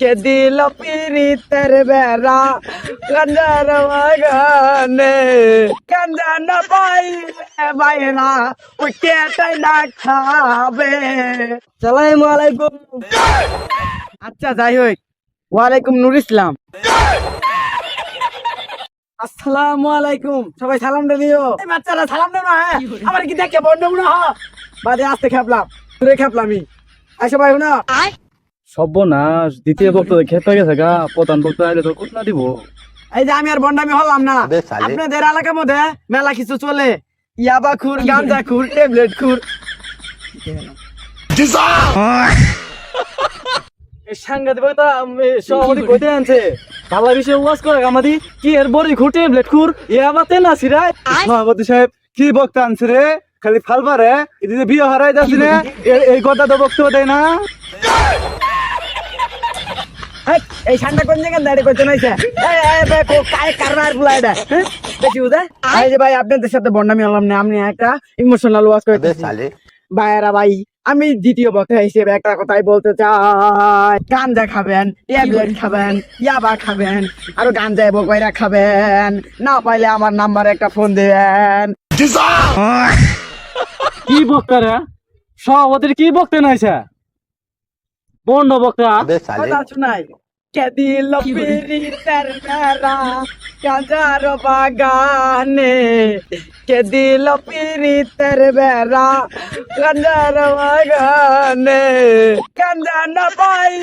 কে দিল পিরিতের বেড়া? গঞ্জার বাগানে গঞ্জা না পাইলে বাইরা ওই কেটাই না খাবে। সালাম আলাইকুম। আচ্ছা যাই হোক। ওয়ালাইকুম নুর ইসলাম। আসসালামু আলাইকুম। সবাই সালাম দিও। এই বাচ্চারা সালাম দে না হ্যাঁ? আমার কি দেখে বন্ধ না হ্যাঁ? বাদে আসতে খেপলাম। তুই খেপলামই। আই সবাই না সর্বনাশ দ্বিতীয় বক্তা খেতে গেছে গা প্রধান বক্তা আইলে তো কোথা দিব। এই যে আমি আর বন্ডামি হলাম না। আপনাদের এলাকার মধ্যে মেলা কিছু চলে। ইয়াবা খুর গাঁজা খুর ট্যাবলেট খুর। সাংঘাতিক সভাপতি কইতে আনছে। ভালো বিষয়ে ওয়াজ করে আমাদি কি এর বড়ি খুর না সভাপতি সাহেব কি বক্তা আনছে রে? খালি ফালবারে এদিকে বিয়ে হারাই যাচ্ছে রে। এই কথা তো বক্তব্য দেয় না। এই সান্ডা কোন জায়গায় দাঁড়িয়ে করছে নাইছে? কায় কারবার বুলাই এটা হ্যাঁ? দেখি বুঝা? যে ভাই আপনাদের সাথে বন্ডামি হলাম না আপনি একটা ইমোশনাল ওয়াজ করে ভাইয়েরা ভাই আমি দ্বিতীয় বক্তা হিসেবে একটা কথাই বলতে চাই। গাঞ্জা খাবেন ট্যাবলেট খাবেন ইয়াবা খাবেন আরও গাঞ্জা এবং কয়রা খাবেন। না পাইলে আমার নাম্বার একটা ফোন দেবেন। কি বক্তারা সব ওদের কি বক্তা নাইছে? বন্ধ বক্তা? শোনাই। কে দিল পিরিতের মেরা গাজার বাগানে। কে দিল পিরিতের বেড়া, গাজার বাগানে। কান্দান বাই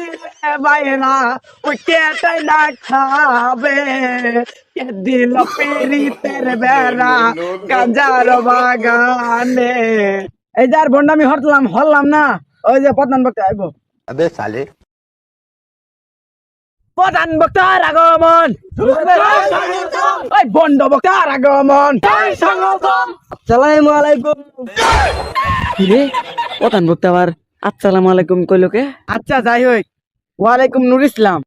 বাইরা উঠেটাই না খাবে। কে দিল পিরিতের বেড়া, গাজার বাগানে। এই যার বন্ডামি হরলাম হরলাম না, ওই যে পদ্মান বক্তা আইব। আবে সালে প্রধান বক্তার আগমন। ওই বন্ড বক্তার আগমন। আসসালামু আলাইকুম। রে প্রধান বক্তা আবার আসসালামু আলাইকুম কইলো কে? আচ্ছা যাই হোক। ওয়ালাইকুম নুর ইসলাম।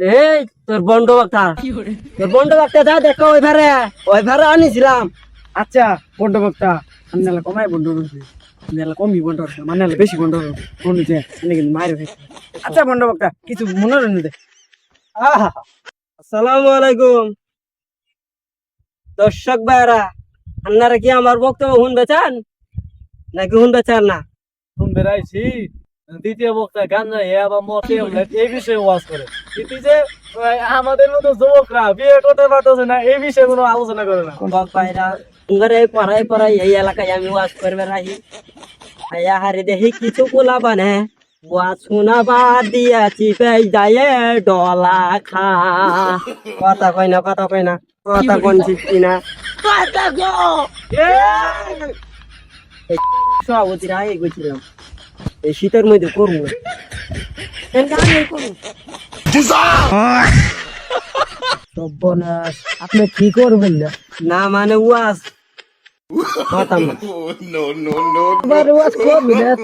এই তোর বন্ড বাক্তা। তোর বন্ড বাক্তা যা দেখো ওই ভারে ওই ভারে আনিছিলাম। আচ্ছা বন্ড বক্তা। আমি কমাই বন্ড করছি কমই বন্ড করছে মানে বেশি বন্ড বন্ড যে এনে কিন্তু মায়ের হয়েছে। আচ্ছা বন্ড বক্তা কিছু মনোরঞ্জন দে। আহা আসসালামু আলাইকুম। দর্শক ভাইরা আপনারা কি আমার বক্তব্য শুনবে চান? নাকি শুনবে চান না? শুনবে রাইছি দ্বিতীয় বক্তা গাঞ্জা এ বা মতে এই বিষয়ে ওয়াজ করে। কিন্তু যে আমাদের মতো যুবকরা বিয়ে করতে পারতেছে না এই বিষয়ে কোনো আলোচনা করে না। বক উঙ্গারে পড়াই পড়াই এই এলাকায় আমি ওয়াজ করবে রাহি। আয়া হারে দেখি কিছু পোলা বানে। ওয়াজ শোনা বাদ দিয়াছি পেই যায় ডলা খা। কথা কই না কথা কই না কথা কোন শিখছি না। কথা গো সভাপতিরা আগে গেছিলাম এই শীতের মধ্যে করব। সর্বনাশ আপনি কি করবেন না? না মানে ওয়াজ। What? No, no, no. But what's good with?